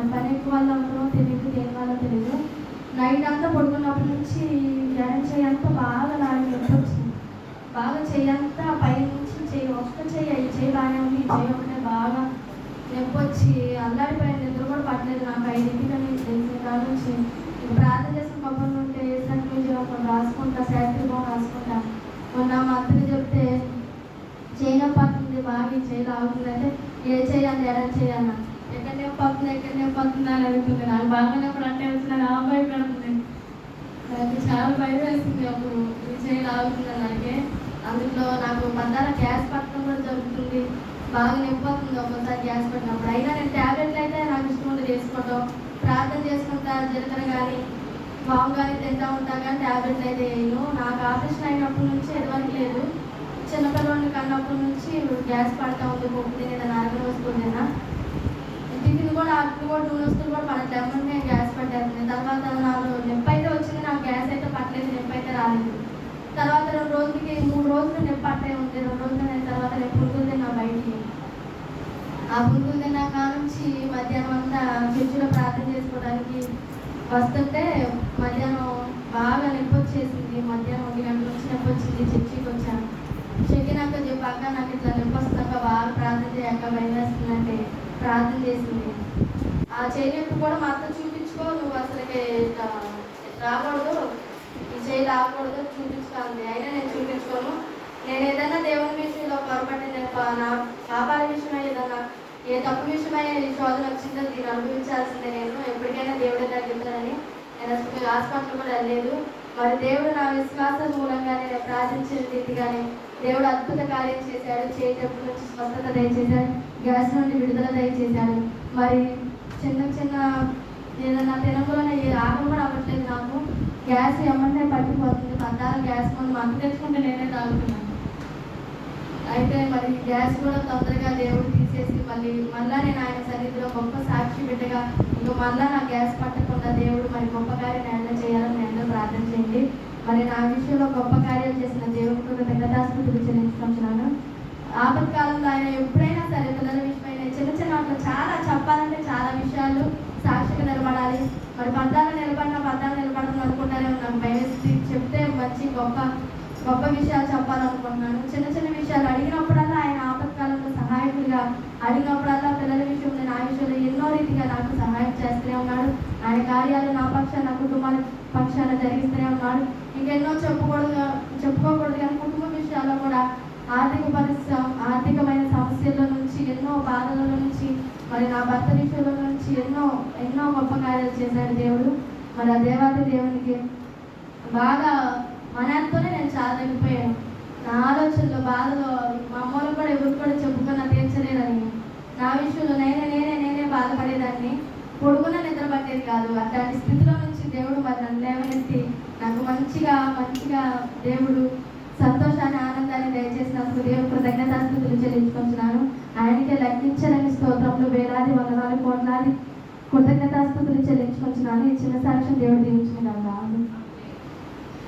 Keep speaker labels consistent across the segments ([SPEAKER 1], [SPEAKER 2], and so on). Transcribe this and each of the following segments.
[SPEAKER 1] మరి పని ఎక్కువ వల్ల ఎవరో తెలియదు దేని వల్ల తెలియదు నైట్ అంతా పడుకున్నప్పటి నుంచి ఎడం చేయంతా బాగా నాకు నొప్పి వచ్చింది బాగా చెయ్యి పై నుంచి చెయ్యి వస్తే చేయి ఈ చేయి బాగానే ఉంది ఈ ఒకటే బాగా నొప్పి వచ్చి అల్లాడిపోయింది నిద్ర కూడా పట్టలేదు. నాకు ఐదింటికి అని తెలిసిన కాడ నుంచి ప్రార్థన చేసిన కొబ్బరి ఉంటే వేసినట్టు ఒకటి రాసుకుంటా శాస్త్రి బాగా రాసుకుంటా. మొన్న మా చెప్తే చేయి పడుతుంది బాగా ఈ చేయి అంటే ఏ చేయాలి ఎడ చేయాలి ఎక్కడ నొప్పి అవుతుంది ఎక్కడ నొప్పి అవుతుంది అని అడుగుతుంది నాకు బాగా నొప్పి అంటే వచ్చిన నా భయం నాకు చాలా భయం వేస్తుంది అప్పుడు ఈ చేయి లాగుతుంది అలాగే అందులో నాకు మధ్యాహ్న గ్యాస్ పట్టడం కూడా జరుగుతుంది. బాగా నొప్పి అవుతుంది ఒక్కోసారి గ్యాస్ పట్టినప్పుడు. అయినా నేను ట్యాబ్లెట్లు అయితే నాకు ఇష్టం ఉండదు వేసుకోవడం ప్రార్థన చేసుకుంటా జీలకర్ర కానీ బాగు కానీ తింటా ఉంటా కానీ ట్యాబ్లెట్లు అయితే వేయను. నాకు ఆపరేషన్ అయినప్పటి నుంచి ఎటువంటి లేదు. చిన్నపిల్లవాడిని కన్నప్పటి నుంచి గ్యాస్ పడతా ఉంది. పప్పు తినేదా నాలుగు వస్తువులు టిఫిన్ కూడా అప్పుడు కూడా నూనె వస్తువులు కూడా పడట్లేదు నేను గ్యాస్ పట్టేస్తుంది తర్వాత నాకు నొప్పి అయితే వచ్చింది నాకు గ్యాస్ అయితే పట్టలేదు నొప్పి అయితే రాలేదు. తర్వాత రెండు రోజులకి మూడు రోజులు నొప్పి పట్టే ఉంది. రెండు రోజులు అయిన తర్వాత నేను పురుగులు తిన్నా బయటికి. ఆ పురుగులు తిన్నా నుంచి మధ్యాహ్నం అంతా చర్చిలో ప్రార్థన చేసుకోవడానికి వస్తుంటే మధ్యాహ్నం బాగా నొప్పి వచ్చేసింది. మధ్యాహ్నం ఒంటి గంట నుంచి నొప్పి వచ్చింది. చర్చికి వచ్చాను. చెక్కినాక చెప్పాక నాకు ఇట్లా నొప్పి వస్తాక బాగా ప్రార్థన చేయక భయం వేస్తుందంటే. ప్రార్థన చేసింది. ఆ చేయనప్పుడు కూడా మా అత్త చూపించుకో నువ్వు అసలుకి రాకూడదు. ఈ చేయి రాకూడదు చూపించుకోండి అయినా నేను చూపించుకోను. నేను ఏదైనా దేవుని విషయంలో పొరపాటు నేను నా పాపాల విషయమై ఏదన్నా ఏ తప్పు విషయమై ఈ శోధన వచ్చిందో దీన్ని అనుభవించాల్సిందే నేను. ఎప్పటికైనా దేవుడి దగ్గరుందని నేను అసలు హాస్పిటల్ కూడా వెళ్ళలేదు. మరి దేవుడు నా విశ్వాసం మూలంగానే నేను ప్రార్థించిన రీతిగానే దేవుడు అద్భుత కార్యం చేశాడు. చేయటప్పుడు నుంచి స్వస్థత దయచేశాడు. గ్యాస్ నుండి విడుదల దయచేశాడు. మరి చిన్న చిన్న ఏదైనా తినకూడని ఏ ఆకలి కూడా అవ్వట్లేదు నాకు. గ్యాస్ ఏమంటే పట్టిపోతుంది. పద్దాల గ్యాస్ ముందు మందు తెచ్చుకుంటే నేనే తాగుతున్నాను. అయితే మరి గ్యాస్ కూడా తొందరగా దేవుడు తీసేసి మళ్ళీ మళ్ళా నేను ఆయన సన్నిధిలో గొప్ప సాక్షి బిడ్డగా ఇంకా మళ్ళా నా గ్యాస్ పట్టకుండా దేవుడు మరి గొప్ప కార్యం నేను చేయాలని ప్రార్థన చేయండి మరి నా విషయంలో గొప్ప కార్యాలు చేసిన దేవుడికి కూడా పెద్దదాస్తులు చెల్లించుకుంటున్నాను ఆపత్కాలంలో ఆయన ఎప్పుడైనా సరే పిల్లల విషయమైన చిన్న చిన్న వాటిలో చాలా చెప్పాలంటే చాలా విషయాలు సాక్షిగా నిలబడాలి. మరి పద్దాలు నిలబడిన పద్దాలు నిలబడడం అనుకుంటానే నాకు భయవేసి చెప్తే మంచి గొప్ప గొప్ప విషయాలు చెప్పాలనుకుంటున్నాను. చిన్న చిన్న విషయాలు అడిగినప్పుడల్లా ఆయన ఆపత్కాలంలో సహాయకుడిగా అడిగినప్పుడల్లా పిల్లల విషయంలో నా విషయంలో ఎన్నో రీతిగా నాకు సహాయం చేస్తూనే ఉన్నాడు. ఆయన కార్యాలు నా పక్ష నా కుటుంబానికి పక్షాన జరిగిస్తూనే ఉన్నారు ఇంకెన్నో చెప్పకూడదు చెప్పుకోకూడదు కానీ కుటుంబ విషయాల్లో కూడా ఆర్థిక పరిస్థితి ఆర్థికమైన సమస్యల నుంచి ఎన్నో బాధల నుంచి మరి నా భర్త విషయంలో నుంచి ఎన్నో ఎన్నో గొప్ప కార్యాలు చేశాడు దేవుడు. మరి ఆ దేవాది దేవునికి బాగా మనతోనే నేను చాలా తగ్గిపోయాను నా ఆలోచనలో బాధలో మా అమ్మలో కూడా ఎవరు కూడా చెప్పుకున్నా తీర్చలేదని. నా విషయంలో నేనే నేనే నేనే బాధపడేదాన్ని. కొడుకున నిద్ర పట్టేది కాదు. అట్లాంటి స్థితిలో నుంచి దేవుడు మరి నన్ను లేవనెత్తి నాకు మంచిగా మంచిగా దేవుడు సంతోషాన్ని ఆనందాన్ని దయచేసినందుకు దేవుడు కృతజ్ఞతాస్థుతులు చెల్లించుకుంటున్నాను. ఆయనకే లెక్కించలేని స్తోత్రంలో వేలాది వందనాలు కోట్లాది కృతజ్ఞతాస్థుతులు చెల్లించుకుంటున్నాను. ఈ చిన్న సాక్ష్యం దేవుడు దీవించుకున్నాను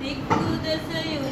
[SPEAKER 2] దిక్కు దశయు